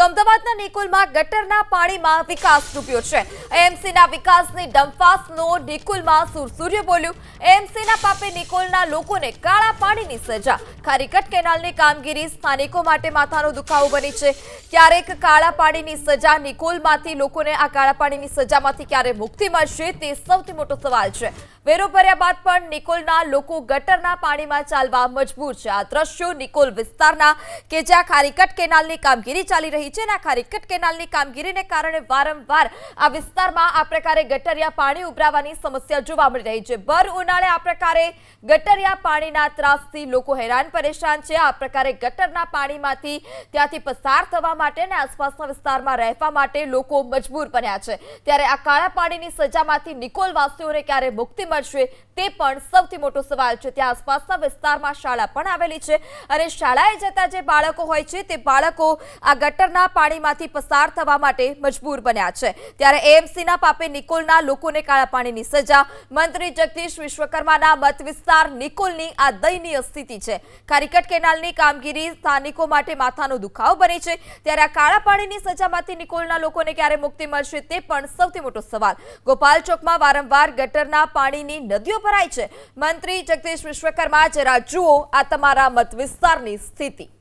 તો અમદાવાદના નિકોલમાં ગટરના પાણીમાં વિકાસ ડૂબ્યો છે. એએમસીના વિકાસની ડમફાસનો નિકોલમાં સુરસૂર્ય બોલ્યું. એએમસીના પાપે નિકોલના લોકોને કાળા પાણીની સજા. ખારીકટ કેનાલની કામગીરી સ્થાનિકો માટે માથાનો દુખાવો બની છે. ક્યારેક કાળા પાણીની સજા નિકોલમાંથી લોકોને આ કાળા પાણીની સજામાંથી ક્યારે મુક્તિ મળશે તે સૌથી મોટો સવાલ છે. વેરો ભર્યા બાદ પણ નિકોલના લોકો ગટરના પાણીમાં ચાલવા મજબૂર છે. આ દ્રશ્યો નિકોલ વિસ્તારના કે જ્યાં ખારીકટ કેનાલની કામગીરી ચાલી રહી અને આ કેનાલની કામગીરીને કારણે વારંવાર આ વિસ્તારમાં આ પ્રકારે ગટરિયા પાણી ઉભરાવાની સમસ્યા જોવા મળી રહી છે. ભર ઉનાળે આ પ્રકારે ગટરિયા પાણીના ત્રાસથી લોકો હેરાન પરેશાન છે. આ પ્રકારે ગટરના પાણીમાંથી ત્યાંથી પસાર થવા માટે અને આસપાસના વિસ્તારમાં રહેવા માટે લોકો મજબૂર બન્યા છે. ત્યારે આ કાળા પાણીની સજામાંથી નિકોલ વાસીઓને ક્યારે મુક્તિ મળશે તે પણ સૌથી મોટો સવાલ છે. ત્યાં આસપાસના વિસ્તારમાં શાળા પણ આવેલી છે અને શાળાએ જતા જે બાળકો હોય છે તે બાળકો આ ગટરના પાણીમાંથી પસાર થવા માટે મજબૂર બન્યા છે. ત્યારે એએમસીના પાપે નિકોલના લોકોને કાળા પાણીની સજા. મંત્રી જગદીશ વિશ્વકર્માના મત વિસ્તાર નિકોલની આ દયનીય સ્થિતિ છે. કારીકટ કેનાલની કામગીરી સ્થાનિકો માટે માથાનો દુખાવો બની છે. ત્યારે આ કાળા પાણીની સજામાંથી નિકોલના લોકોને ક્યારે મુક્તિ મળશે તે પણ સૌથી મોટો સવાલ. ગોપાલ ચોકમાં વારંવાર ગટરના પાણીની નદીઓ ભરાય છે. મંત્રી જગદીશ વિશ્વકર્મા, જરા જુઓ આ તમારા મત વિસ્તારની સ્થિતિ.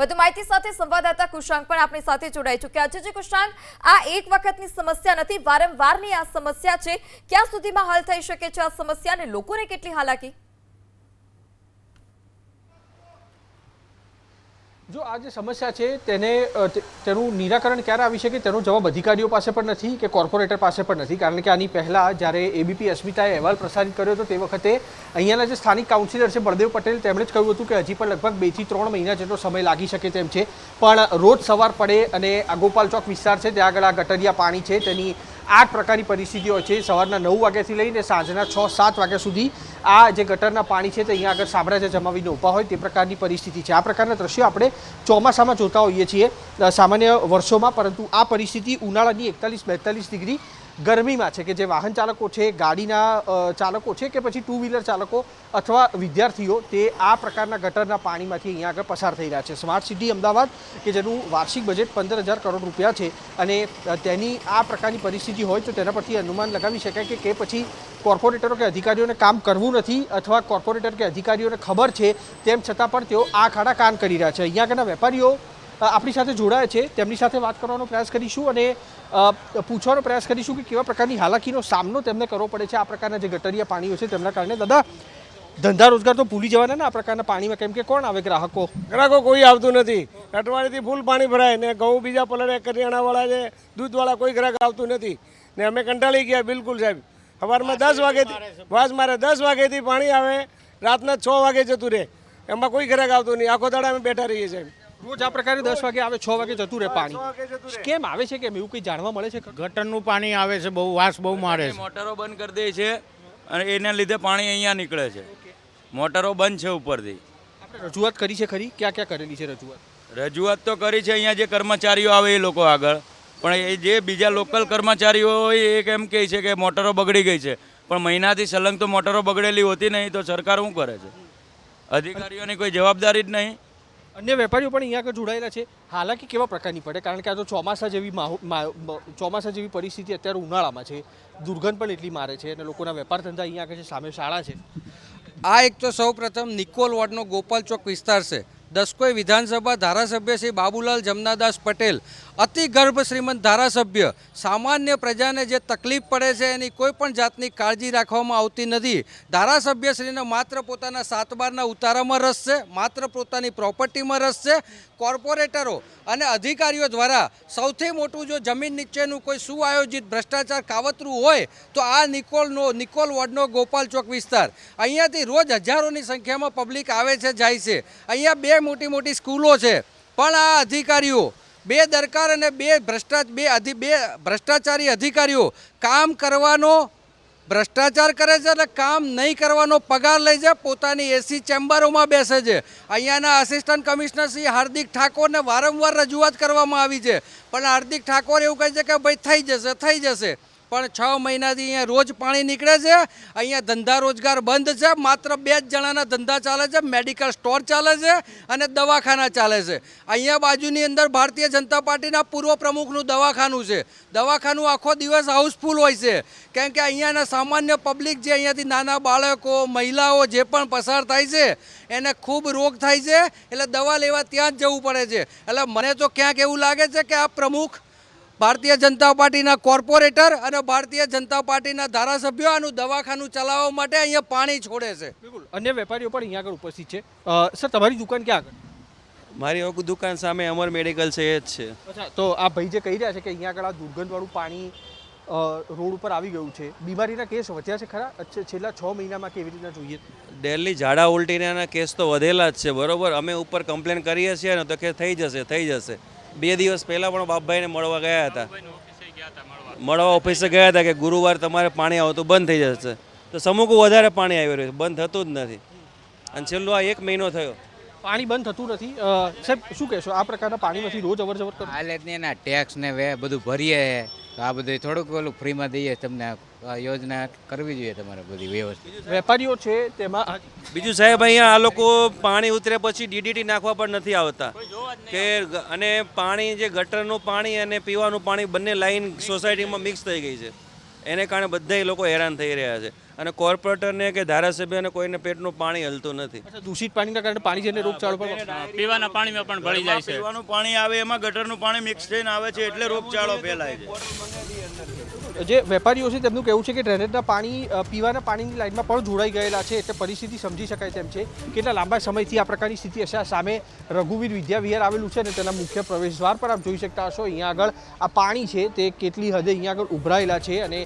વધુ માહિતી સાથે સંવાદદાતા કુશાંક પણ આપણી સાથે જોડાઈ ચૂક્યા છે. જે કુશાંક, આ એક વખતની સમસ્યા નથી વારંવારની આ સમસ્યા છે. ક્યાં સુધીમાં હલ થઈ શકે છે આ સમસ્યા અને લોકોને કેટલી હાલાકી? જો આ જે સમસ્યા છે, તેને તેનું નિરાકરણ ક્યારે આવી શકે? તેનો જવાબ અધિકારીઓ પાસે પણ નથી કે કોર્પોરેટર પાસે પણ નથી. કારણ કે આની પહેલાં જ્યારે એબીપી અસ્મિતાએ અહેવાલ પ્રસારિત કર્યો હતો, તે વખતે અહીંયાના જે સ્થાનિક કાઉન્સિલર છે, બળદેવ પટેલ, તેમણે જ કહ્યું હતું કે હજી પણ લગભગ બેથી ત્રણ મહિના જેટલો સમય લાગી શકે તેમ છે. પણ રોજ સવાર પડે અને આ ગોપાલ ચોક વિસ્તાર છે, ત્યાં આગળ આ ગટરિયા પાણી છે, તેની આઠ પ્રકારની પરિસ્થિતિ હોય છે. સવારના નવ વાગ્યાથી લઈને સાંજના છ, સાત વાગ્યા સુધી આ જે ગટરના પાણી છે તે અહીંયા આગળ સામ્રાજ્ય જમાવીને ઊભા હોય તે પ્રકારની પરિસ્થિતિ છે. આ પ્રકારના દ્રશ્યો આપણે ચોમાસામાં જોતા હોઈએ છીએ સામાન્ય વર્ષોમાં, પરંતુ આ પરિસ્થિતિ ઉનાળાની એકતાલીસ બેતાલીસ ડિગ્રી ગરમીમાં છે કે જે વાહન ચાલકો છે, ગાડીના ચાલકો છે કે પછી ટુ વ્હીલર ચાલકો અથવા વિદ્યાર્થીઓ, તે આ પ્રકારના ગટરના પાણીમાંથી અહીંયા આગળ પસાર થઈ રહ્યા છે. સ્માર્ટ સિટી અમદાવાદ, કે જેનું વાર્ષિક બજેટ પંદર હજાર કરોડ રૂપિયા છે અને તેની આ પ્રકારની પરિસ્થિતિ હોય તો તેના પરથી અનુમાન લગાવી શકાય કે કે પછી કોર્પોરેટરો કે અધિકારીઓને કામ કરવું નથી અથવા કોર્પોરેટર કે અધિકારીઓને ખબર છે, તેમ છતાં પણ તેઓ આ ખાડા કાન કરી રહ્યા છે. અહીંયા આગળના વેપારીઓ આપણી સાથે જોડાયા છે. તેમની સાથે વાત કરવાનો પ્રયાસ કરીશું અને પૂછવાનો પ્રયાસ કરીશું કે કેવા પ્રકારની હાલાકીનો સામનો તેમને કરવો પડે છે. આ પ્રકારના જે ગટરિયા પાણીઓ છે તેમના કારણે. દાદા ધંધા રોજગાર તો ભૂલી જવાના ને આ પ્રકારના પાણીમાં કેમ કે કોણ આવે ગ્રાહકો? ગ્રાહકો કોઈ આવતું નથી. અઠવાડિયેથી ફૂલ પાણી ભરાય ને ઘઉં બીજા પલળે કરિયાણાવાળા છે દૂધવાળા કોઈ ગ્રાહક આવતું નથી. ને અમે કંટાળી ગયા બિલકુલ સાહેબ. સવારમાં દસ વાગેથી વાસ મારે દસ વાગેથી પાણી આવે રાતના છ વાગે જતું રહે. એમાં કોઈ ગ્રાહક આવતું નહીં. આખો દાડા અમે બેઠા રહીએ સાહેબ રોજ આ પ્રકારે દસ વાગે આવે છ વાગે જતું રહે પાણી. કેમ આવે છે કેમ? એવું કંઈ જાણવા મળે છે? ગટરનું પાણી આવે છે બહુ વાસ બહુ મારે છે. મોટરો બંધ કરી દે છે અને એના લીધે પાણી અહીંયા નીકળે છે. મોટરો બંધ છે ઉપરથી. આપણે રજૂઆત કરી છે ખરી? ક્યાં ક્યાં કરેલી છે રજૂઆત? રજૂઆત તો કરી છે અહીંયા જે કર્મચારીઓ આવે એ લોકો આગળ. પણ એ જે બીજા લોકલ કર્મચારીઓ હોય એ કેમ કહે છે કે મોટરો બગડી ગઈ છે. પણ મહિનાથી સલંગ તો મોટરો બગડેલી હોતી નહીં તો સરકાર શું કરે છે? અધિકારીઓની કોઈ જવાબદારી જ નહીં. અન્ય વેપારીઓ પણ અહીંયા આગળ જોડાયેલા છે. હાલાકી કેવા પ્રકારની પડે? કારણ કે આ તો ચોમાસા જેવી ચોમાસા જેવી પરિસ્થિતિ અત્યારે ઉનાળામાં છે. દુર્ગંધ પણ એટલી મારે છે અને લોકોના વેપાર ધંધા અહીંયા આગળ છે, સામે શાળા છે. આ એક તો સૌપ્રથમ નિકોલ વોર્ડનો ગોપાલ ચોક વિસ્તાર છે. દસકોઈ વિધાનસભા ધારાસભ્ય શ્રી બાબુલાલ જમનાદાસ પટેલ અતિ ગર્ભ શ્રીમંત ધારાસભ્ય. સામાન્ય પ્રજાને જે તકલીફ પડે છે એની કોઈ પણ જાતની કાળજી રાખવામાં આવતી નથી. ધારાસભ્યશ્રીને માત્ર પોતાના સાત બારના ઉતારામાં રસ છે, માત્ર પોતાની પ્રોપર્ટીમાં રસ છે. કોર્પોરેટરો અને અધિકારીઓ દ્વારા સૌથી મોટું જો જમીન નીચેનું કોઈ સુઆયોજિત ભ્રષ્ટાચાર કાવતરું હોય, તો આ નિકોલનો, નિકોલ વોર્ડનો ગોપાલ ચોક વિસ્તાર. અહીંયાથી રોજ હજારોની સંખ્યામાં પબ્લિક આવે છે, જાય છે. અહીંયા બે મોટી મોટી સ્કૂલો છે. પણ આ અધિકારીઓ બે દરકાર અને બે ભ્રષ્ટાચાર બે અધિ, બે ભ્રષ્ટાચારી અધિકારીઓ કામ કરવાનો ભ્રષ્ટાચાર કરે છે અને કામ નહીં કરવાનો પગાર લઈ જાય પોતાની એસી ચેમ્બરોમાં બેસે છે. અહીંયાના આસિસ્ટન્ટ કમિશનર શ્રી હાર્દિક ઠાકોરને વારંવાર રજૂઆત કરવામાં આવી છે. પણ હાર્દિક ઠાકોર એવું કહે છે કે, ભાઈ, થઈ જશે થઈ જશે. પણ છ મહિનાથી અહીંયા રોજ પાણી નીકળે છે. અહીંયા ધંધા રોજગાર બંધ છે. માત્ર બે જ જણાના ધંધા ચાલે છે. મેડિકલ સ્ટોર ચાલે છે અને દવાખાના ચાલે છે. અહીંયા બાજુની અંદર ભારતીય જનતા પાર્ટીના પૂર્વ પ્રમુખનું દવાખાનું છે. દવાખાનું આખો દિવસ હાઉસફુલ હોય છે. કેમ કે અહીંયાના સામાન્ય પબ્લિક જે અહીંયાથી નાના બાળકો, મહિલાઓ જે પણ પસાર થાય છે, એને ખૂબ રોગ થાય છે. એટલે દવા લેવા ત્યાં જ જવું પડે છે. એટલે મને તો ક્યાંક એવું લાગે છે કે આ પ્રમુખ ભારતીય જનતા પાર્ટીના કોર્પોરેટર અને ભારતીય જનતા પાર્ટીના ધારાસભ્યો આનું દવાખાનું ચલાવવા માટે અહીંયા પાણી છોડે છે. બિલકુલ. અન્ય વેપારીઓ પણ અહીંયા આગળ ઉપસ્થિત છે. સર તમારી દુકાન ક્યાં આગળ? મારી દુકાન સામે અમર મેડિકલ છે એ જ છે. અચ્છા તો આ ભાઈ જે કહી રહ્યા છે કે અહીંયા આગળ આ દુર્ગંધવાળું પાણી રોડ ઉપર આવી ગયું છે. બીમારીના કેસ વધ્યા છે ખરા? છેલ્લા છ મહિનામાં કેવી રીતના જોઈએ? ડેલી ઝાડા ઉલટીના કેસ તો વધેલા જ છે બરોબર? અમે ઉપર કમ્પ્લેન કરીએ છીએ ને તો કે થઈ જશે થઈ જશે. બે દિવસ પહેલાં પણ બાપભાઈને મળવા ગયા હતા. મળવા. ઓફિસે ગયા હતા કે ગુરુવાર તમારે પાણી આવતું બંધ થઈ જશે. તો સમૂકું વધારે પાણી આવી રહ્યું છે. બંધ થતું જ નથી. અને છેલ્લો આ એક મહિનો થયો. પાણી બંધ થતું નથી. સાહેબ શું કહેશો? આ પ્રકારના પાણીમાંથી રોજ અવર જવર કરો ને એના ટેક્સ ને વે બધું ભરીએ. તો આ બધું થોડુંક ઓલું ફ્રીમાં દઈએ તમને આ યોજના કરવી જોઈએ તમારે બધી વ્યવસ્થિત. વેપારીઓ છે તેમાં બીજું સાહેબ અહીંયા આ લોકો પાણી ઉતરે પછી ડીડીટી નાખવા પણ નથી આવતા. કે અને પાણી જે ગટરનું પાણી અને પીવાનું પાણી બંને લાઈન સોસાયટીમાં મિક્સ થઈ ગઈ છે. એને કારણે બધા લોકો હેરાન થઈ રહ્યા છે. અને કોર્પોરેટરને કે ધારાસભ્યને કોઈને પેટનું પાણી હલતું નથી. દૂષિત પાણીના કારણે પાણી જઈને રોગચાળો પણ પીવાના પાણીમાં પણ ભળી જાય છે. પીવાનું પાણી આવે એમાં ગટરનું પાણી મિક્સ થઈને આવે છે એટલે રોગચાળો ફેલાય છે. જે વેપારીઓ છે તેમનું કહેવું છે કે ડ્રેનેજના પાણી પીવાના પાણીની લાઇનમાં પણ જોડાઈ ગયેલા છે એટલે પરિસ્થિતિ સમજી શકાય તેમ છે. કેટલા લાંબા સમયથી આ પ્રકારની સ્થિતિ હશે? સામે રઘુવીર વિદ્યા વિહાર આવેલું છે અને તેના મુખ્ય પ્રવેશદ્વાર પર આપ જોઈ શકતા હશો. અહીંયા આગળ આ પાણી છે તે કેટલી હદે અહીંયા આગળ ઉભરાયેલા છે અને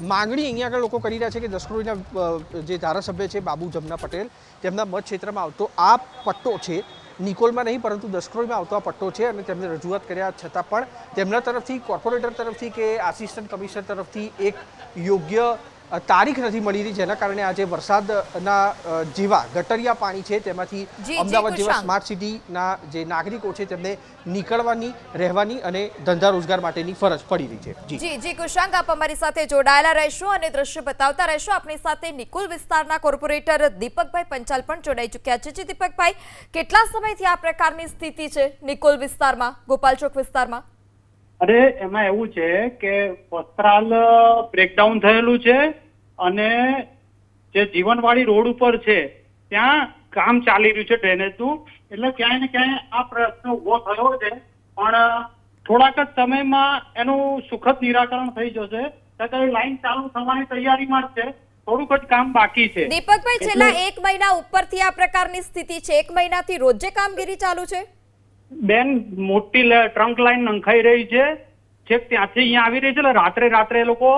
માંગણી અહીંયા આગળ લોકો કરી રહ્યા છે કે દસક્રોઈના જે ધારાસભ્ય છે બાબુ જમના પટેલ, તેમના મતક્ષેત્રમાં આવતો આ પટ્ટો છે, નિકોલમાં નહીં, પરંતુ દસક્રોઈમાં આવતો આ પટ્ટો છે અને તેમને રજૂઆત કર્યા છતાં પણ તેમના તરફથી, કોર્પોરેટર તરફથી કે આસિસ્ટન્ટ કમિશનર તરફથી એક યોગ્ય તારીખ નથી મળી રહી જેના કારણે આજે વરસાદના જેવા ગટરિયા પાણી છે તેમાંથી અમદાવાદ જેવા સ્માર્ટ સિટીના જે નાગરિકો છે તેમને નીકળવાની રહેવાની અને ધંધા રોજગાર માટેની ફરજ પડી રહી છે. જી. જી જી કુશાંક આપ અમારી સાથે જોડાયેલા રહેશો અને દ્રશ્ય બતાવતા રહેશો. આપણી સાથે નિકુલ વિસ્તારના કોર્પોરેટર દીપકભાઈ પંચાલ પણ જોડાઈ ચૂક્યા છે. જી દીપકભાઈ કેટલા સમયથી આ પ્રકારની સ્થિતિ છે નિકોલ વિસ્તારમાં ગોપાલ ચોક વિસ્તારમાં? અરે એમાં એવું છે કે વસ્ત્રાલ બ્રેકડાઉન થયેલું છે અને જે જીવનવાડી રોડ ઉપર છે ત્યાં કામ ચાલી રહ્યું છે ડ્રેનેજનું એટલે ક્યાંય ને ક્યાંય આ પ્રશ્ન ઊભો થયો છે. પણ થોડાક જ સમયમાં એનું સુખદ નિરાકરણ થઈ જશે. ત્યારે લાઈન ચાલુ થવાની તૈયારીમાં છે. થોડુંક જ કામ બાકી છે. દીપકભાઈ છેલ્લા એક મહિના ઉપરથી આ પ્રકારની સ્થિતિ છે. એક મહિનાથી રોજે કામગીરી ચાલુ છે? બેન મોટી ટ્રંક લાઈન નંખાઈ રહી છે. છેક ત્યાંથી અહીંયા આવી રહી છે એટલે રાત્રે રાત્રે એ લોકો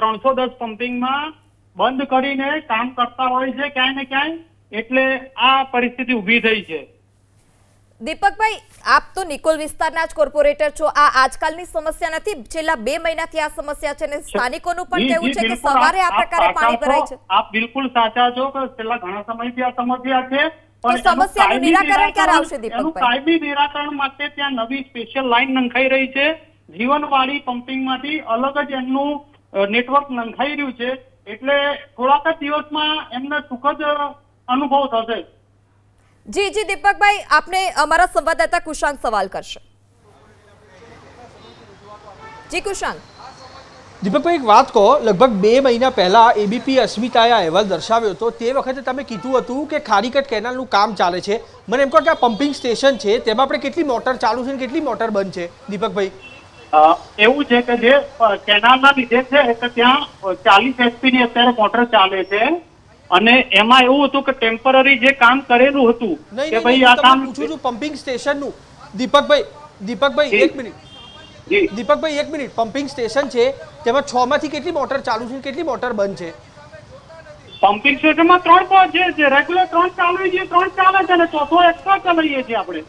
ત્રણસો દસ પમ્પિંગમાં બંધ કરીને કામ કરતા હોય છે ક્યાંય ને ક્યાંય. એટલે આ પરિસ્થિતિ ઊભી થઈ છે. દીપકભાઈ આપ તો નિકોલ વિસ્તારના જ કોર્પોરેટર છો. આ આજકાલની સમસ્યા નથી. છેલ્લા બે મહિનાથી આ સમસ્યા છે ને સ્થાનિકોનું પણ કહેવું છે કે સવારે આ પ્રકારે પાણી ભરાય છે. આપ બિલકુલ સાચા છો કે છેલ્લા ઘણા સમયથી આ સમસ્યા છે. પણ સમસ્યાનું નિરાકરણ ક્યારે આવશે, દીપકભાઈ? કાયમી નિરાકરણ માટે ત્યાં નવી સ્પેશિયલ લાઈન નંખાઈ રહી છે. જીવનવાળી પમ્પિંગમાંથી અલગ જ એમનું નેટવર્ક નંખાઈ રહ્યું છે. એટલે થોડાક જ દિવસમાં એમને સુખદ અનુભવ થશે. જી જી દીપકભાઈ આપને અમારા સંવાદદાતા કુશાંક સવાલ કરશે. જી કુશાંક દીપકભાઈ એક વાત કહો. લગભગ બે મહિના પહેલા એબીપી અસ્મિતાએ અહેવાલ દર્શાવ્યો હતો. તે વખતે તમે કીધું હતું કે ખારીકટ કેનાલનું કામ ચાલે છે. મને એમ કહો કે આ પમ્પિંગ સ્ટેશન છે તેમાં આપણે કેટલી મોટર ચાલુ છે અને કેટલી મોટર બંધ છે? દીપકભાઈ. એવું છે કે જે કેનાલના લીધે છે કે ત્યાં ચાલીસ એચપી ની અત્યારે મોટર ચાલે છે. અને એમાં એવું હતું કે ટેમ્પરરી જે કામ કરેલું હતું કે ભાઈ આ કામ પૂછું છું પમ્પિંગ સ્ટેશનનું દીપકભાઈ દીપકભાઈ એક મિનિટ. દીપકભાઈ એક મિનિટ. પમ્પિંગ સ્ટેશન છે. તેમાં છ માંથી કેટલી મોટર ચાલુ છે? કેટલી મોટર બંધ છે? પમ્પિંગ સ્ટેશનમાં ત્રણ પહોંચ છે રેગ્યુલર ત્રણ ચાલુ છે ત્રણ ચાલે છે અને ચોથો એક્સ્ટ્રા ચલાવીએ છીએ આપણે.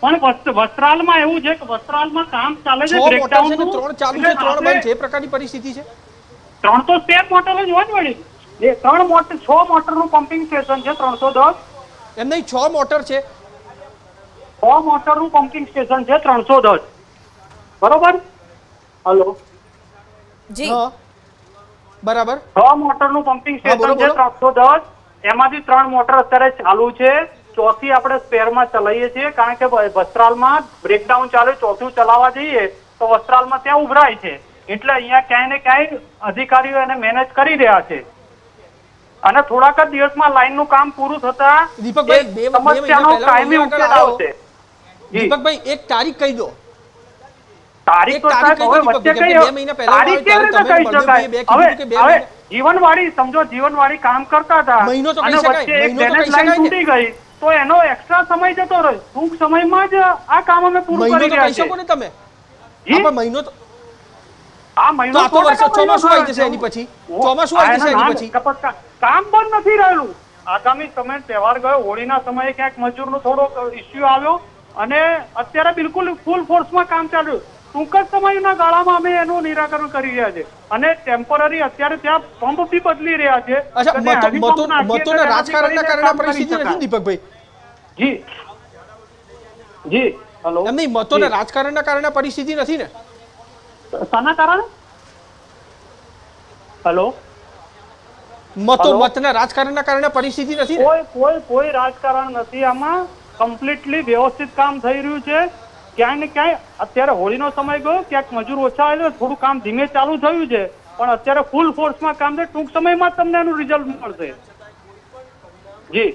પણ વસ્ત- વસ્ત્રાલમાં એવું છે કે વસ્ત્રાલમાં કામ ચાલે છે મોટર છે breakdown ને નું. ત્રણ ચાલુ છે ત્રણ બંધ છે. એ પ્રકારની પરિસ્થિતિ છે? ત્રણ તો સ્ટેપ મોટર જ હોય ને એ ત્રણ મોટર છ મોટરનું પમ્પિંગ સ્ટેશન છે ત્રણસો દસ. એમ નહીં છ મોટર છે. છ મોટરનું પમ્પિંગ સ્ટેશન છે ત્રણસો દસ. બરોબર? હલો. જી. હા. બરાબર. છ મોટરનું પમ્પિંગ સ્ટેશન છે ત્રણસો દસ. એમાંથી ત્રણ મોટર અત્યારે ચાલુ છે. ચોથી આપણે સ્પેરમાં ચલાવીએ છીએ કારણ કે વસ્ત્રાલમાં બ્રેકડાઉન ચાલે ચોથું ચલાવવા જઈએ તો વસ્ત્રાલમાં ત્યાં ઉભરાય છે. એટલે અહીંયા ક્યાંય ને ક્યાંય અધિકારીઓ એને મેનેજ કરી રહ્યા છે. અને થોડાક જ દિવસમાં લાઈનનું કામ પૂરું થતા દીપકભાઈ, સમસ્યાનો કાયમી ઉકેલ આવશે. દીપકભાઈ એક તારીખ કહી દો. તારીખ તો સાહેબ હવે વચ્ચે કઈ બે મહિના પહેલા તારીખ કેવી રીતે કહી શકાય? બે કીધું કે બે હવે કીધું કે બે હવે જીવનવાળી સમજો જીવનવાળી કામ કરતા હતા. અને વચ્ચે એક કહી લાઈન તૂટી ગઈ તો એનો એક્સ્ટ્રા સમય જતો રહ્યો. ટૂંક સમયમાં જ આ કામ અમે પૂરું કરી રહ્યા છીએ. ને તમે? મહિનો તો આ મહિનો તો સો વર્ષે ટકા મહિનો ચોમાસું આવી જશે એની પછી. ચોમાસું આવી જશે એની પછી. કામ બંધ નથી રહેલું. આગામી સમય તહેવાર ગયો હોળીના સમયે ક્યાંક મજૂરનો થોડો ઇસ્યુ આવ્યો અને અત્યારે બિલકુલ ફૂલ ફોર્સમાં કામ ચાલ્યું. ટૂંક જ સમયના ગાળામાં અમે એનું નિરાકરણ કરી રહ્યા છે. અને ટેમ્પરરી અત્યારે ત્યાં પંપ બી બદલી રહ્યા છે. રાજકારણના કારણે પરિસ્થિતિ નથી ને, શકાય. દીપકભાઈ? જી. જી. હલો એમ નહીં મતોના રાજકારણના કારણે પરિસ્થિતિ નથી ને? શાના કારણે? હલો મતો? મતના રાજકારણના કારણે પરિસ્થિતિ નથી કોઈ કોઈ કોઈ રાજકારણ નથી આમાં. કમ્પ્લીટલી વ્યવસ્થિત કામ થઈ રહ્યું છે. ક્યાંય ને ક્યાંય અત્યારે હોળીનો સમય ગયો ક્યાંક મજૂર ઓછા આવેલો થોડું કામ ધીમે ચાલુ થયું છે. પણ અત્યારે ફૂલ ફોર્સમાં કામ છે ટૂંક સમયમાં તમને એનું રિઝલ્ટ મળશે. જી.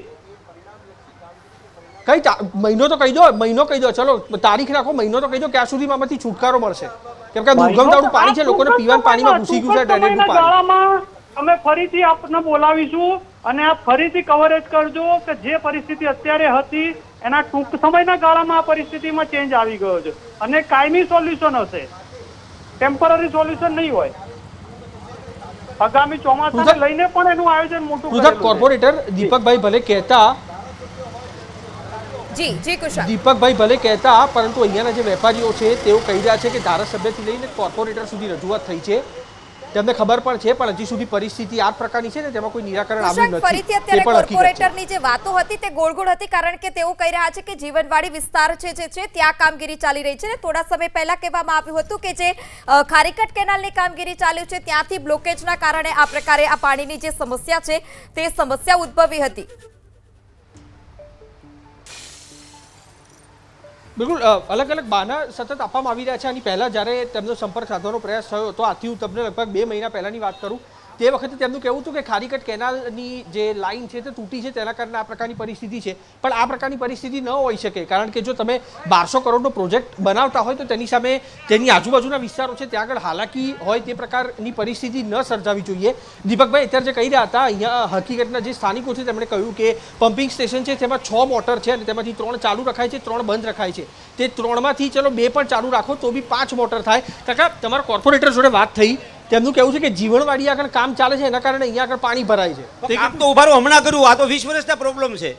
કઈ મહિનો તો કહી દો મહિનો કહી દો ચલો તારીખ રાખો મહિનો તો કહી દો ક્યાં સુધીમાં આમાંથી છુટકારો મળશે? કેમ કે દુર્ગમ દુર્ગંધવાળું પાણી છે લોકોને પીવાનું પાણીમાં ઘૂસી ગયું છે ડ્રેનેજનું પાણી. અમે ફરીથી આપને બોલાવીશું અને આપ ફરીથી કવરેજ કરજો કે જે પરિસ્થિતિ અત્યારે હતી એના ટૂંક સમયના ગાળામાં આ પરિસ્થિતિમાં ચેન્જ આવી ગયો છે. અને કાયમી સોલ્યુશન હશે. ટેમ્પરરી સોલ્યુશન નહીં હોય. આગામી ચોમાસાને લઈને પણ એનું આયોજન મોટું છે. કોર્પોરેટર દીપકભાઈ ભલે કહેતા જી જી કુશાલ. દીપકભાઈ ભલે કહેતા પરંતુ અહીંયાના જે વેપારીઓ છે તેઓ કહી રહ્યા છે કે ધારાસભ્યથી લઈને કોર્પોરેટર સુધી રજૂઆત થઈ છે. તેમને ખબર પણ છે પણ હજી સુધી પરિસ્થિતિ આ પ્રકારની છે ને તેમાં કોઈ નિરાકરણ આવ્યું નથી. ફરીથી અત્યારે કોર્પોરેટરની જે વાતો હતી તે ગોળ ગોળ હતી કારણ કે તેઓ કહી રહ્યા છે કે જીવનવાડી વિસ્તાર છે જે છે ત્યાં કામગીરી ચાલી રહી છે ને થોડા સમય પહેલા કહેવામાં આવ્યું હતું કે જે ખારીકટ કેનાલની કામગીરી ચાલ્યું છે ત્યાંથી બ્લોકેજના કારણે આ પ્રકારે આ પાણીની જે સમસ્યા છે તે સમસ્યા ઉદ્ભવી હતી. બિલકુલ અલગ અલગ બાના સતત આપવામાં આવી રહ્યા છે. આની પહેલાં જ્યારે તેમનો સંપર્ક સાધવાનો પ્રયાસ થયો હતો આથી હું તમને લગભગ બે મહિના પહેલાંની વાત કરું. તે વખતે તેમનું કહેવું હતું કે ખારીકટ કેનાલની જે લાઈન છે તે તૂટી છે, તેના કારણે આ પ્રકારની પરિસ્થિતિ છે. પણ આ પ્રકારની પરિસ્થિતિ ન હોઈ શકે, કારણ કે જો તમે બારસો કરોડનો પ્રોજેક્ટ બનાવતા હોય તો તેની સામે તેની આજુબાજુના વિસ્તારો છે, ત્યાં આગળ હાલાકી હોય તે પ્રકારની પરિસ્થિતિ ન સર્જાવી જોઈએ. દીપકભાઈ, અત્યારે જે કહી રહ્યા હતા, અહીંયા હકીકતના જે સ્થાનિકો છે, તેમણે કહ્યું કે પમ્પિંગ સ્ટેશન છે, તેમાં છ મોટર છે અને તેમાંથી ત્રણ ચાલુ રખાય છે, ત્રણ બંધ રખાય છે. તે ત્રણમાંથી ચલો બે પણ ચાલુ રાખો તો બી પાંચ મોટર થાય. કાકા, તમારા કોર્પોરેટર જોડે વાત થઈ. તેમનું કહેવું છે કે જીવણવાડી આગળ કામ ચાલે છે એના કારણે અહીંયા આગળ પાણી ભરાય છે. કામ તો ઉભારો હમણાં કર્યું આ તો વીસ વર્ષના પ્રોબ્લેમ છે.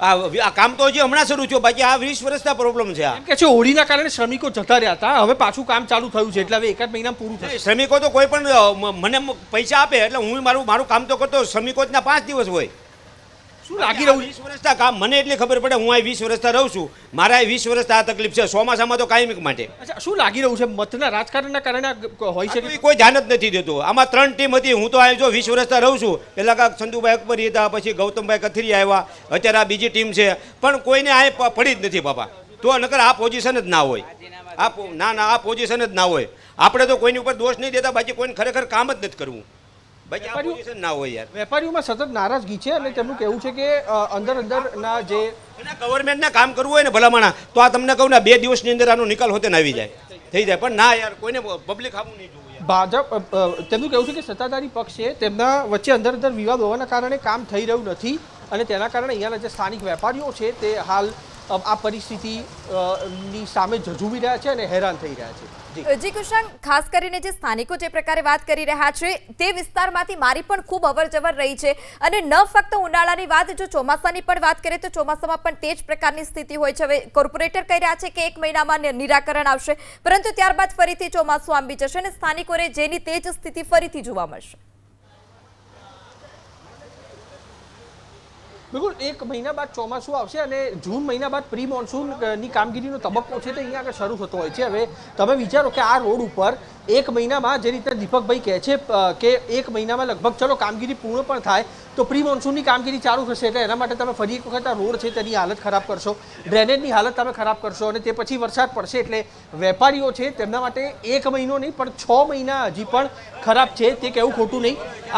આ કામ તો હજી હમણાં શરૂ થયું. બાકી આ વીસ વર્ષના પ્રોબ્લેમ છે આ. કે છે હોળીના કારણે શ્રમિકો જતા રહ્યા હતા. હવે પાછું કામ ચાલુ થયું છે એટલે હવે એકાદ મહિના પૂરું થશે. શ્રમિકો તો કોઈ પણ મને પૈસા આપે એટલે હું મારું મારું કામ તો કરતો શ્રમિકો જ ના પાંચ દિવસ હોય. શું લાગી રહ્યું વીસ વર્ષના કામ મને એટલી ખબર પડે હું આ વીસ વર્ષના રહું છું. મારા વીસ વર્ષના આ તકલીફ છે. ચોમાસામાં તો કાયમિક માટે. અચ્છા શું લાગી રહ્યું છે? મતના રાજકારણના કારણે હોય ઈ કોઈ ધ્યાન જ નથી દેતું. આમાં ત્રણ ટીમ હતી. હું તો આ જો વીસ વર્ષના રહું છું. પહેલા કાંક સંતુભાઈ અકબરી હતા પછી ગૌતમભાઈ કથિરી આવ્યા. અત્યારે આ બીજી ટીમ છે. પણ કોઈને આ પડી જ નથી બાપા. તો નકર આ પોઝિશન જ ના હોય. આ ના ના આ પોઝિશન જ ના હોય. આપણે તો કોઈની ઉપર દોષ નહીં દેતા. બાકી કોઈને ખરેખર કામ જ નથી કરવું. આ પોઝિશન ના હોય યાર. વેપારીઓમાં સતત નારાજગી છે અને તેમનું કહેવું છે કે અંદર અંદરના જે ગવર્મેન્ટના કામ કરવું હોય ને ભલામણા તો આ તમને કહું ને બે દિવસની અંદર આનો નિકાલ હોતે આવી જાય. થઈ જાય. પણ ના યાર કોઈને પબ્લિક આવું નહીં જોવું ભાજપ તેમનું કહેવું છે કે સત્તાધારી પક્ષ છે તેમના વચ્ચે અંદર અંદર વિવાદ હોવાના કારણે કામ થઈ રહ્યું નથી અને તેના કારણે અહીંયાના જે સ્થાનિક વેપારીઓ છે તે હાલ આ પરિસ્થિતિ ની સામે ઝઝૂમી રહ્યા છે અને હેરાન થઈ રહ્યા છે. જી. જી ખાસ કરીને જે સ્થાનિકો જે પ્રકારે વાત કરી રહ્યા છે, તે વિસ્તારમાંથી મારી પણ ખૂબ અવરજવર રહી છે. અને ન ફક્ત ઉનાળાની વાત, જો ચોમાસાની પણ વાત કરીએ, તો ચોમાસામાં પણ તે જ પ્રકારની સ્થિતિ હોય છે. હવે કોર્પોરેટર કહી રહ્યા છે કે એક મહિનામાં નિરાકરણ આવશે. પરંતુ ત્યારબાદ ફરીથી ચોમાસું આંબી જશે અને સ્થાનિકોને જેની તે જ સ્થિતિ ફરીથી જોવા મળશે. બિલકુલ, એક મહિના બાદ ચોમાસું આવશે અને જૂન મહિના બાદ પ્રી મોન્સૂનની કામગીરીનો તબક્કો છે તે અહીંયા આગળ શરૂ થતો હોય છે. હવે તમે વિચારો કે આ રોડ ઉપર એક મહિનામાં જે રીતે દીપકભાઈ કહે છે કે એક મહિનામાં લગભગ ચલો કામગીરી પૂર્ણ પણ થાય, તો પ્રી મોન્સૂનની કામગીરી ચાલુ થશે એટલે એના માટે તમે ફરી એક વખત આ રોડ છે તેની હાલત ખરાબ કરશો. ડ્રેનેજની હાલત તમે ખરાબ કરશો અને તે પછી વરસાદ પડશે એટલે વેપારીઓ છે તેમના માટે એક મહિનો નહીં, પણ છ મહિના હજી પણ ખરાબ છે તે કહેવું ખોટું નહીં.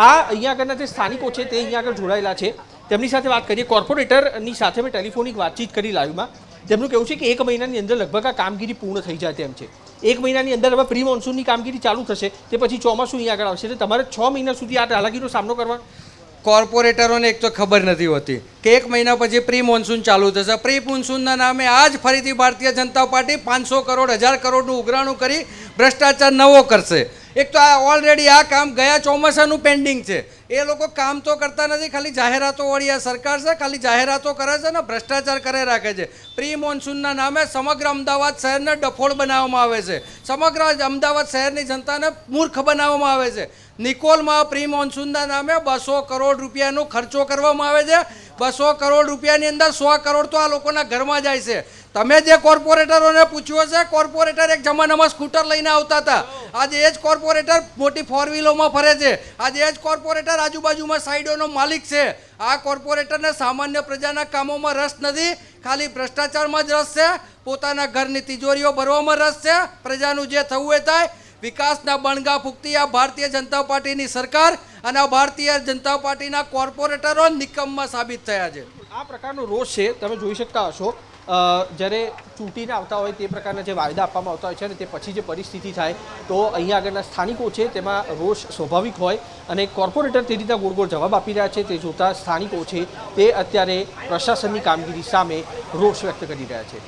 આ અહીંયા આગળના જે સ્થાનિકો છે તે અહીંયા આગળ જોડાયેલા છે. તેમની સાથે વાત કરીએ. કોર્પોરેટરની સાથે મેં ટેલિફોનિક વાતચીત કરી લાઈવમાં. તેમનું કહેવું છે કે એક મહિનાની અંદર લગભગ આ કામગીરી પૂર્ણ થઈ જાય તેમ છે. એક મહિનાની અંદર હવે પ્રી મોન્સૂનની કામગીરી ચાલુ થશે તે પછી ચોમાસું અહીં આગળ આવશે. તમારે છ મહિના સુધી આ હાલાકીનો સામનો કરવા કોર્પોરેટરોને એક તો ખબર નથી હોતી કે એક મહિના પછી પ્રી મોન્સૂન ચાલુ થશે. પ્રી મોન્સૂનના નામે આજ ફરીથી ભારતીય જનતા પાર્ટી પાંચસો કરોડ, હજાર કરોડનું ઉઘરાણું કરી ભ્રષ્ટાચાર નવો કરશે. એક તો આ ઓલરેડી આ કામ ગયા ચોમાસાનું પેન્ડિંગ છે. એ લોકો કામ તો કરતા નથી, ખાલી જાહેરાતો વળી આ સરકાર છે, ખાલી જાહેરાતો કરે છે ને ભ્રષ્ટાચાર કરે રાખે છે. પ્રી મોન્સૂનના નામે સમગ્ર અમદાવાદ શહેરને ડફોળ બનાવવામાં આવે છે. સમગ્ર અમદાવાદ શહેરની જનતાને મૂર્ખ બનાવવામાં આવે છે. નિકોલમાં પ્રી મોન્સૂનના નામે બસો કરોડ રૂપિયાનો ખર્ચો કરવામાં આવે છે. બસો કરોડ રૂપિયાની અંદર સો કરોડ તો આ લોકોના ઘરમાં જાય છે. તમે જે કોર્પોરેટરોને પૂછ્યું હશે કોર્પોરેટર એક જમાનામાં સ્કૂટર લઈને આવતા હતા. આજે એ જ કોર્પોરેટર મોટી ફોર વ્હીલોમાં ફરે છે. આજે એ જ કોર્પોરેટર આજુબાજુમાં સાઈડોનો માલિક છે. આ કોર્પોરેટરને સામાન્ય પ્રજાના કામોમાં રસ નથી, ખાલી ભ્રષ્ટાચારમાં જ રસ છે. પોતાના ઘરની તિજોરીઓ ભરવામાં રસ છે. પ્રજાનું જે થવું એ થાય, વિકાસના બણગા ફૂંકતી આ ભારતીય જનતા પાર્ટીની સરકાર અને આ ભારતીય જનતા પાર્ટીના કોર્પોરેટરો નિકમમાં સાબિત થયા છે. આ પ્રકારનો રોષ છે, તમે જોઈ શકતા હશો. જ્યારે ચૂંટીને આવતા હોય તે પ્રકારના જે વાયદા આપવામાં આવતા હોય છે અને તે પછી જે પરિસ્થિતિ થાય, તો અહીંયા આગળના સ્થાનિકો છે તેમાં રોષ સ્વાભાવિક હોય અને કોર્પોરેટર તે રીતના ગોળ ગોળ જવાબ આપી રહ્યા છે. તે જોતા સ્થાનિકો છે તે અત્યારે પ્રશાસનની કામગીરી સામે રોષ વ્યક્ત કરી રહ્યા છે.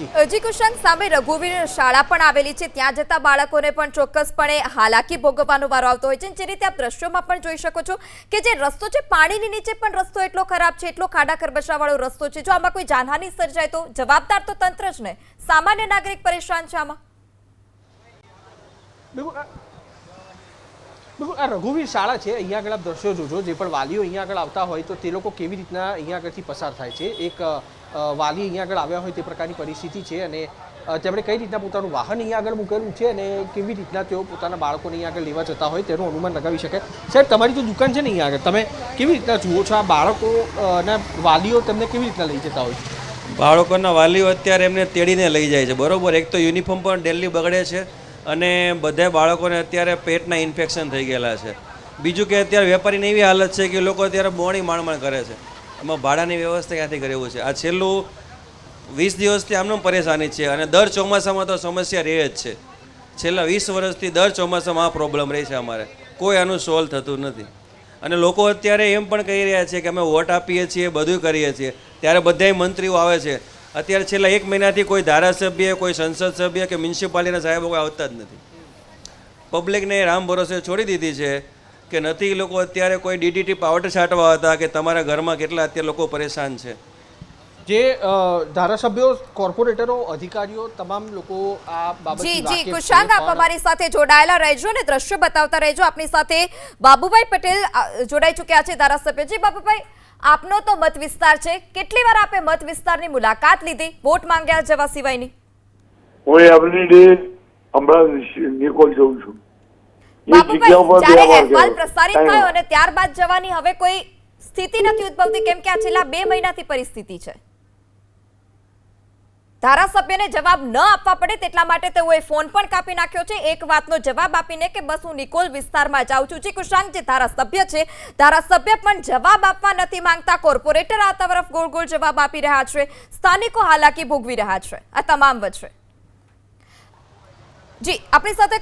જી. જી સામે રઘુવીર શાળા પણ આવેલી છે. ત્યાં જતા બાળકોને પણ ચોક્કસપણે હાલાકી ભોગવવાનો વારો આવતો હોય છે જે રીતે આપ દ્રશ્યોમાં પણ જોઈ શકો છો કે જે રસ્તો છે પાણીની નીચે પણ રસ્તો એટલો ખરાબ છે એટલો ખાડા ખરબચડાવાળો રસ્તો છે. જો આમાં કોઈ જાનહાની સર્જાય તો જવાબદાર તો તંત્ર જ ને. સામાન્ય નાગરિક પરેશાન છે આમાં. બિલકુલ આ- રઘુવીર શાળા છે. અહીંયા આગળ આપ દ્રશ્યો જોજો. જે પણ વાલીઓ અહીંયા આગળ આવતા હોય તો તે લોકો કેવી રીતના અહીંયા આગળથી પસાર થાય છે? એક વાલી અહીંયા આગળ આવ્યા હોય તે પ્રકારની પરિસ્થિતિ છે અને તેમણે કઈ રીતના પોતાનું વાહન અહીંયા આગળ મૂકેલું છે અને કેવી રીતના તેઓ પોતાના બાળકોને અહીંયા આગળ લેવા જતા હોય તેનું અનુમાન લગાવી શકે? સાહેબ, તમારી તો દુકાન છે ને અહીંયા આગળ, તમે કેવી રીતના જુઓ છો આ બાળકો અને વાલીઓ તેમને કેવી રીતના લઈ જતા હોય છે? બાળકોના વાલીઓ અત્યારે એમને તેડીને લઈ જાય છે. બરોબર, એક તો યુનિફોર્મ પણ ડેલી બગડે છે અને બધા બાળકોને અત્યારે પેટના ઇન્ફેક્શન થઈ ગયેલા છે. બીજું કે અત્યારે વેપારીની એવી હાલત છે કે લોકો અત્યારે બોણી માણમાણ કરે છે. એમાં ભાડાની વ્યવસ્થા ક્યાંથી કરેવું છે? આ છેલ્લું વીસ દિવસથી આમને પરેશાની છે અને દર ચોમાસામાં તો સમસ્યા રહે જ છે. છેલ્લા વીસ વર્ષથી દર ચોમાસામાં આ પ્રોબ્લેમ રહે છે અમારે. કોઈ આનું સોલ્વ થતું નથી. અને લોકો અત્યારે એમ પણ કહી રહ્યા છે કે અમે વોટ આપીએ છીએ, બધું કરીએ છીએ. ત્યારે બધાય મંત્રીઓ આવે છે. અત્યારે છેલ્લા એક મહિનાથી કોઈ ધારાસભ્ય, કોઈ સંસદ સભ્ય કે મ્યુનિસિપાલિટીના સાહેબો કોઈ આવતા જ નથી. પબ્લિકને રામ ભરોસે છોડી દીધી છે. કે નથી લોકો અત્યારે કોઈ ડીડીટી પાવડર છાંટવા હતા કે તમારા ઘરમાં કેટલા અત્યારે લોકો પરેશાન છે? જે ધારાસભ્યો કોર્પોરેટરો અધિકારીઓ તમામ લોકો આ બાબતથી જી જી વાકેફ આપ અમારી સાથે જોડાયેલા રહેજો ને દ્રશ્ય બતાવતા રહેજો. આપની સાથે બાબુભાઈ પટેલ જોડાઈ ચૂક્યા છે ધારાસભ્ય. જી બાબુભાઈ આપનો તો મત વિસ્તાર છે. કેટલી વાર આપે મત વિસ્તારની મુલાકાત લીધી? વોટ માંગ્યા જવા સિવાયની? હું એવરી ડે હમણાં નિકોલ જઉં છું. એ જગ્યા ઉપર બે વાર પ્રસારિત થયો અને ત્યારબાદ જવાની હવે કોઈ સ્થિતિ નથી ઉદ્ભવતી કેમ કે આ છેલ્લા બે મહિનાથી પરિસ્થિતિ છે. ધારાસભ્યને જવાબ ન આપવા પડે તેટલા માટે તેઓએ ફોન પણ કાપી નાખ્યો છે. એક વાતનો જવાબ આપીને કે બસ હું નિકોલ વિસ્તારમાં જાઉં છું. જે કુશાંક જે ધારાસભ્ય છે ધારાસભ્ય પણ જવાબ આપવા નથી માંગતા. કોર્પોરેટર આ તરફ ગોળ ગોળ જવાબ આપી રહ્યા છે. સ્થાનિકો હાલાકી ભોગવી રહ્યા છે. આ તમામ વચ્ચે. જી આપણી સાથે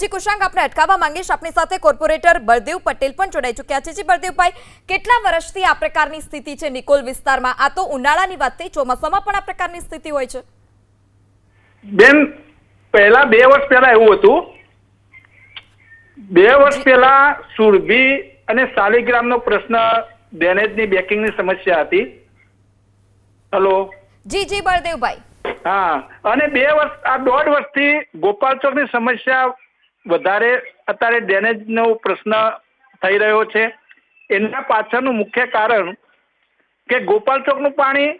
જી કુશાંક આપણે અટકાવવા માંગીશ આપણી સાથે કોર્પોરેટર બળદેવ પટેલ પણ જોડાઈ ચૂક્યા છે. જી બળદેવભાઈ કેટલા વર્ષથી આ પ્રકારની સ્થિતિ છે નિકોલ વિસ્તારમાં? આ તો ઉનાળાની વાત થઈ ચોમાસામાં પણ આ પ્રકારની સ્થિતિ હોય છે. બેન પહેલા બે વર્ષ પહેલા એવું હતું. બે વર્ષ પહેલા સુરભી અને શાલિગ્રામનો પ્રશ્ન ડેનેજની બેકિંગની સમસ્યા હતી. હલો? જી જી બળદેવભાઈ. હા, અને બે વર્ષ, આ દોઢ વર્ષથી ગોપાલ ચોકની સમસ્યા વધારે અત્યારે ડેનેજનો પ્રશ્ન થઈ રહ્યો છે. એના પાછળનું મુખ્ય કારણ કે ગોપાલ ચોકનું પાણી,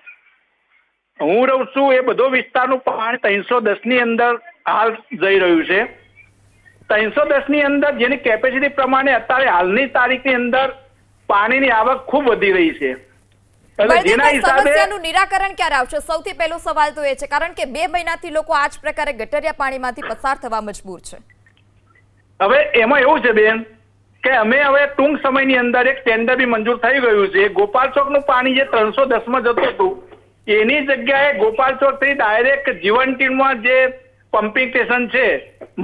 હું રહું છું એ બધો વિસ્તારનું પાણી ત્રણસો દસની અંદર હાલ જઈ રહ્યું છે. ત્રણસો દસની અંદર જેની કેપેસિટી પ્રમાણે અત્યારે હાલની તારીખની અંદર પાણીની આવક ખૂબ વધી રહી છે એટલે જેના બળદેવભાઈ હિસાબે સમસ્યાનું નિરાકરણ ક્યારે આવશે? સૌથી પહેલો સવાલ તો એ છે કારણ કે બે મહિનાથી લોકો આ જ પ્રકારે ગટરિયા પાણીમાંથી પસાર થવા મજબૂર છે. હવે એમાં એવું છે બેન કે અમે હવે ટૂંક સમયની અંદર એક ટેન્ડર બી મંજૂર થઈ ગયું છે. ગોપાલ ચોકનું પાણી જે ત્રણસો દસમાં જતું હતું એની જગ્યાએ ગોપાલ ચોકથી ડાયરેક્ટ જીવન ટીમમાં જે પમ્પિંગ સ્ટેશન છે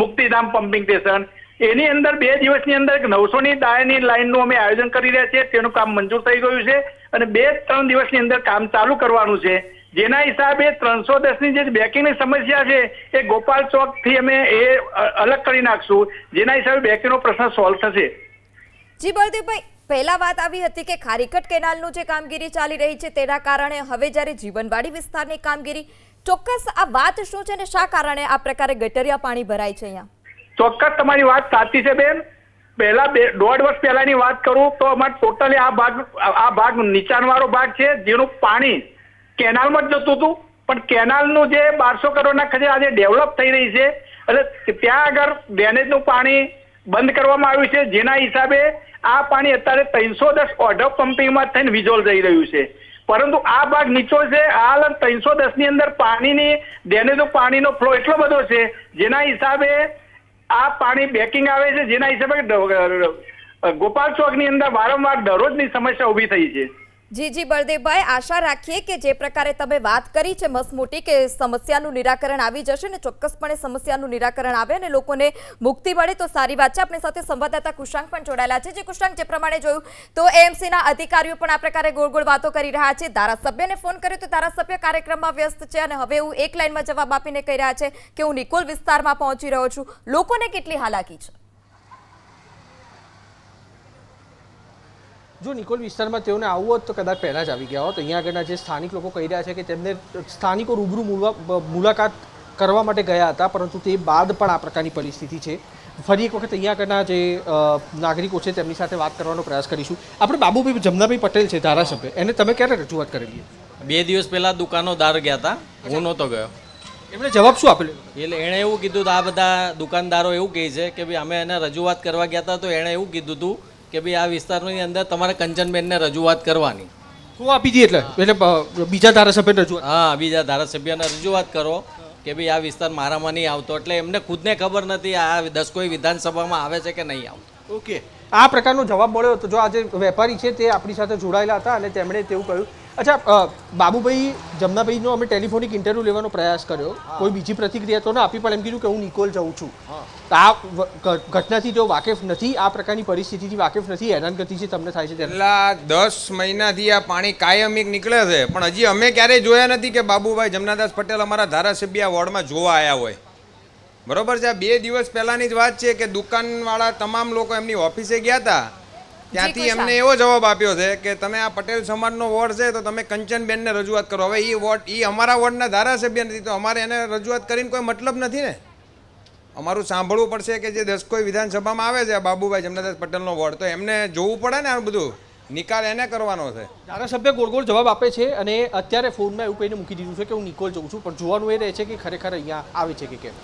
મુક્તિધામ પમ્પિંગ સ્ટેશન એની અંદર બે દિવસની અંદર એક નવસોની ડાયની લાઇનનું અમે આયોજન કરી રહ્યા છીએ, તેનું કામ મંજૂર થઈ ગયું છે અને બે ત્રણ દિવસની અંદર કામ ચાલુ કરવાનું છે. જેના હિસાબે ત્રણસો દસની જે બેકિંગની સમસ્યા છે, એ ગોપાલ ચોકથી અમે એ અલગ કરી નાખશું. જેના હિસાબે બેકિંગનો પ્રશ્ન સોલ્વ થશે. જી, બળદેવભાઈ, પહેલા વાત આવી હતી કે ખારીકટ કેનાલનું જે કામગીરી ચાલી રહી છે, તેના કારણે હવે જ્યારે જીવનવાડી વિસ્તારની કામગીરી, ચોક્કસ આ વાત શું છે અને શા કારણે આ પ્રકારે ગટરિયા પાણી ભરાય છે અહીંયા? ચોક્કસ તમારી વાત સાચી છે, બેન. પહેલા બે દોઢ વર્ષ પહેલાની વાત કરું તો અમારે ટોટલી આ ભાગ આ ભાગ નીચાણવાળો ભાગ છે, જેનું પાણી કેનાલમાં જ જતું હતું. પણ કેનાલનું જે બારસો કરોડના ખર્ચે આજે ડેવલપ થઈ રહી છે, એટલે ત્યાં આગળ ડ્રેનેજનું પાણી બંધ કરવામાં આવ્યું છે. જેના હિસાબે આ પાણી અત્યારે ત્રણસો દસ ઓઢવ પમ્પિંગમાં થઈને વિઝોલ થઈ રહ્યું છે. પરંતુ આ ભાગ નીચો છે. હાલ ત્રણસો દસની અંદર પાણીની ડ્રેનેજનું પાણીનો ફ્લો એટલો બધો છે, જેના હિસાબે આ પાણી બેકિંગ આવે છે જેના હિસાબે ગોપાલ ચોકની અંદર વારંવાર દરરોજની સમસ્યા ઊભી થઈ છે. જી જી બળદેવભાઈ, આશા રાખીએ કે જે પ્રકારે તમે વાત કરી છે, મસમોટી કે સમસ્યાનું નિરાકરણ આવી જશે ને ચોક્કસપણે સમસ્યાનું નિરાકરણ આવે અને લોકોને મુક્તિ મળે, તો સારી વાત છે. આપણી સાથે સંવાદદાતા કુશાંક પણ જોડાયેલા છે. જે કુશાંક, જે પ્રમાણે જોયું, તો એએમસીના અધિકારીઓ પણ આ પ્રકારે ગોળ ગોળ વાતો કરી રહ્યા છે. ધારાસભ્યને ફોન કર્યો તો ધારાસભ્ય કાર્યક્રમમાં વ્યસ્ત છે અને હવે હું એક લાઇનમાં જવાબ આપીને કહી રહ્યા છે કે હું નિકોલ વિસ્તારમાં પહોંચી રહ્યો છું. લોકોને કેટલી હાલાકી છે? જો નિકોલ વિસ્તારમાં તેઓને આવવું હોત તો કદાચ પહેલાં જ આવી ગયા હોત. અહીંયા આગળના જે સ્થાનિક લોકો કહી રહ્યા છે કે તેમને સ્થાનિકો રૂબરૂ મુલા- મુલાકાત કરવા માટે ગયા હતા પરંતુ તે બાદ પણ આ પ્રકારની પરિસ્થિતિ છે. ફરી એક વખત અહીંયા આગળના જે નાગરિકો છે તેમની સાથે વાત કરવાનો પ્રયાસ કરીશું. આપણે બાબુભાઈ જમનાભાઈ પટેલ છે ધારાસભ્ય. એને તમે ક્યારે રજૂઆત કરેલી? બે દિવસ પહેલાં દુકાનોદાર ગયા હતા. હું નહોતો ગયો. એમણે જવાબ શું આપેલો? એટલે એણે એવું કીધું આ બધા દુકાનદારો એવું કહે છે કે ભાઈ અમે એને રજૂઆત કરવા ગયા હતા તો એણે એવું કીધું હતું કે ભાઈ આ વિસ્તારની અંદર તમારે કંચનબેનને રજૂઆત કરવાની. શું આપી દઈએ એટલે? એટલે બીજા ધારાસભ્યને રજૂઆત? હા બીજા ધારાસભ્યને રજૂઆત કરો કે ભાઈ આ વિસ્તાર મારામાં નહીં આવતો. એટલે એમને ખુદને ખબર નથી આ દસ કોઈ વિધાનસભામાં આવે છે કે નહીં આવતો. ઓકે. આ પ્રકારનો જવાબ મળ્યો તો જો આજે વેપારી છે તે આપણી સાથે જોડાયેલા હતા અને તેમણે તેવું કહ્યું અચ્છા બાબુભાઈ જમનાભાઈનો અમે ટેલિફોનિક ઇન્ટરવ્યૂ લેવાનો પ્રયાસ કર્યો. કોઈ બીજી પ્રતિક્રિયા તો ના આપી પણ એમ કીધું કે હું નિકોલ જાઉં છું. તો આ ઘટનાથી જો વાકેફ નથી આ પ્રકારની પરિસ્થિતિથી વાકેફ નથી હેરાનગતિથી તમને થાય છે છેલ્લા દસ મહિનાથી આ પાણી કાયમિક નીકળે છે. પણ હજી અમે ક્યારેય જોયા નથી કે બાબુભાઈ જમનાદાસ પટેલ અમારા ધારાસભ્ય આ વોર્ડમાં જોવા આવ્યા હોય. બરોબર છે? આ બે દિવસ પહેલાંની જ વાત છે કે દુકાનવાળા તમામ લોકો એમની ઓફિસે ગયા હતા. ત્યાંથી એમને એવો જવાબ આપ્યો છે કે તમે આ પટેલ સમાજનો વોર્ડ છે તો તમે કંચનબેનને રજૂઆત કરો. હવે એ વોર્ડ એ અમારા વોર્ડના ધારાસભ્ય નથી તો અમારે એને રજૂઆત કરીને કોઈ મતલબ નથી ને? અમારું સાંભળવું પડશે કે જે દસ કોઈ વિધાનસભામાં આવે છે આ બાબુભાઈ જમનાદાસ પટેલનો વોર્ડ તો એમને જોવું પડે ને આ બધું? નિકાલ એને કરવાનો છે. ધારાસભ્ય ગોળ ગોળ જવાબ આપે છે અને અત્યારે ફોનમાં એવું કહીને મૂકી દીધું છે કે હું નિકોલ જઉં છું પણ જોવાનું એ રહે છે કે ખરેખર અહીંયા આવે છે કે કેમ.